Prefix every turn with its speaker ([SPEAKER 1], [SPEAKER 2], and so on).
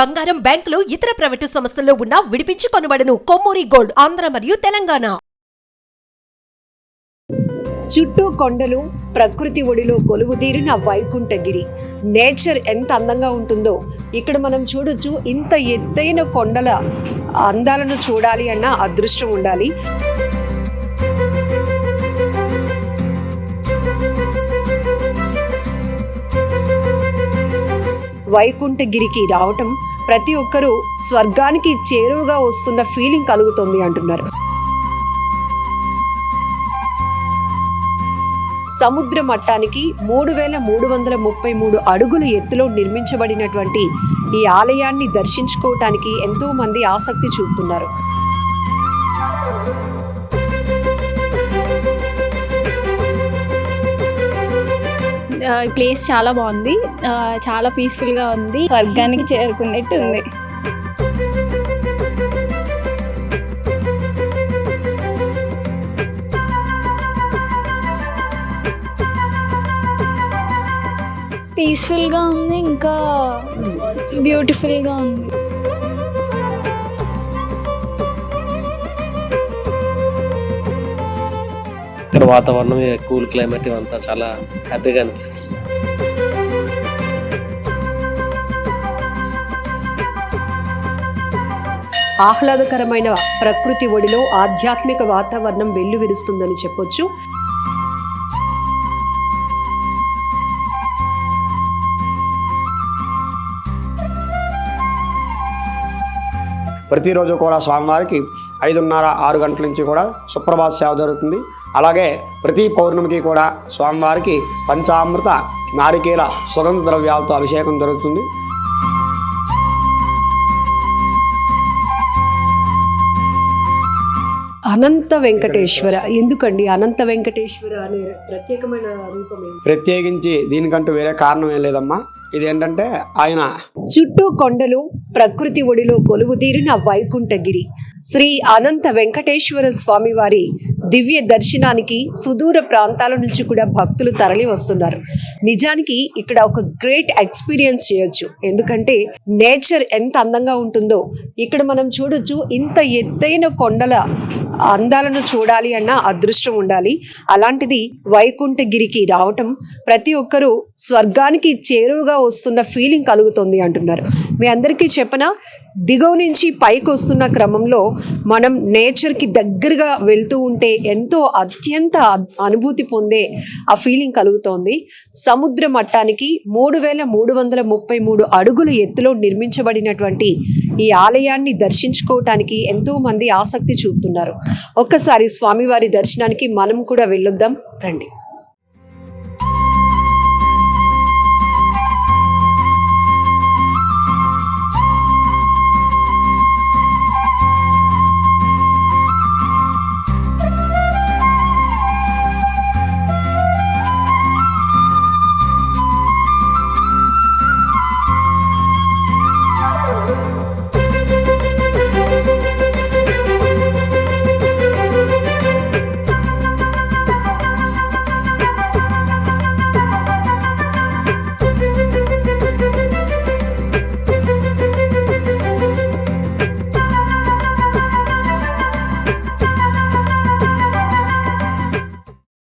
[SPEAKER 1] బంగారం బ్యాంకులు ఇతర ప్రైవేటు సంస్థల్లో ఉన్న విడిపించి కొనబడను. కొమ్మూరి గోల్డ్ ఆంధ్ర మరియు తెలంగాణ.
[SPEAKER 2] చుట్టూ కొండలు ప్రకృతి ఒడిలో కొలువుదీరిన వైకుంఠగిరి. నేచర్ ఎంత అందంగా ఉంటుందో. ఇక్కడ మనం చూడొచ్చు ఇంత ఎత్తైన కొండల అందాలను చూడాలి అన్న అదృష్టం ఉండాలి. వైకుంఠగిరికి రావటం ప్రతి ఒక్కరూ స్వర్గానికి చేరువగా వస్తున్న ఫీలింగ్ కలుగుతుంది అంటున్నారు. సముద్ర మట్టానికి మూడు వేల మూడు వందల ముప్పై మూడు అడుగుల ఎత్తులో నిర్మించబడినటువంటి ఈ ఆలయాన్ని దర్శించుకోవటానికి ఎంతో మంది ఆసక్తి చూపుతున్నారు.
[SPEAKER 3] ప్లేస్ చాలా బాగుంది. ఆ, చాలా పీస్ఫుల్గా ఉంది. స్వర్గానికి చేరుకున్నట్టు ఉంది. పీస్ఫుల్గా ఉంది ఇంకా బ్యూటిఫుల్గా ఉంది.
[SPEAKER 4] ఇక్కడ వాతావరణం కూల్ క్లైమేట్ ఇవంతా చాలా హ్యాపీగా అనిపిస్తుంది.
[SPEAKER 2] ఆహ్లాదకరమైన ప్రకృతి ఒడిలో ఆధ్యాత్మిక వాతావరణం వెల్లువిరుస్తుందని చెప్పొచ్చు.
[SPEAKER 5] ప్రతిరోజు కూడా స్వామివారికి ఐదున్నర ఆరు గంటల నుంచి కూడా సుప్రభాత సేవ జరుగుతుంది. అలాగే ప్రతి పౌర్ణమికి కూడా స్వామివారికి పంచామృత నారికేల సుగంధ ద్రవ్యాలతో అభిషేకం జరుగుతుంది.
[SPEAKER 2] అనంత వెంకటేశ్వర. ఎందుకండి అనంత వెంకటేశ్వర అనే ప్రత్యేకమైన రూపం?
[SPEAKER 5] ప్రత్యేకించి దీనికంటూ వేరే కారణం ఏం లేదమ్మా. ఇదేంటంటే ఆయన
[SPEAKER 2] చుట్టూ కొండలు ప్రకృతి ఒడిలో కొలువుదీరిన వైకుంఠగిరి. శ్రీ అనంత వెంకటేశ్వర స్వామి వారి దివ్య దర్శనానికి సుదూర ప్రాంతాల నుంచి కూడా భక్తులు తరలి వస్తున్నారు. నిజానికి ఇక్కడ ఒక గ్రేట్ ఎక్స్పీరియన్స్ చేయొచ్చు. ఎందుకంటే నేచర్ ఎంత అందంగా ఉంటుందో ఇక్కడ మనం చూడొచ్చు ఇంత ఎత్తైన కొండల అందాలను చూడాలి అన్న అదృష్టం ఉండాలి. అలాంటిది వైకుంఠగిరికి రావటం ప్రతి ఒక్కరూ స్వర్గానికి చేరువుగా వస్తున్న ఫీలింగ్ కలుగుతుంది అంటున్నారు. మీ అందరికీ చెప్పన? దిగువ నుంచి పైకి వస్తున్న క్రమంలో మనం నేచర్కి దగ్గరగా వెళ్తూ ఉంటే ఎంతో అత్యంత అనుభూతి పొందే ఆ ఫీలింగ్ కలుగుతోంది. సముద్ర మట్టానికి మూడు వేల మూడు వందల ముప్పై మూడు అడుగుల ఎత్తులో నిర్మించబడినటువంటి ఈ ఆలయాన్ని దర్శించుకోవటానికి ఎంతో మంది ఆసక్తి చూపుతున్నారు. ఒక్కసారి స్వామివారి దర్శనానికి మనం కూడా వెళ్ళొద్దాం. రండి.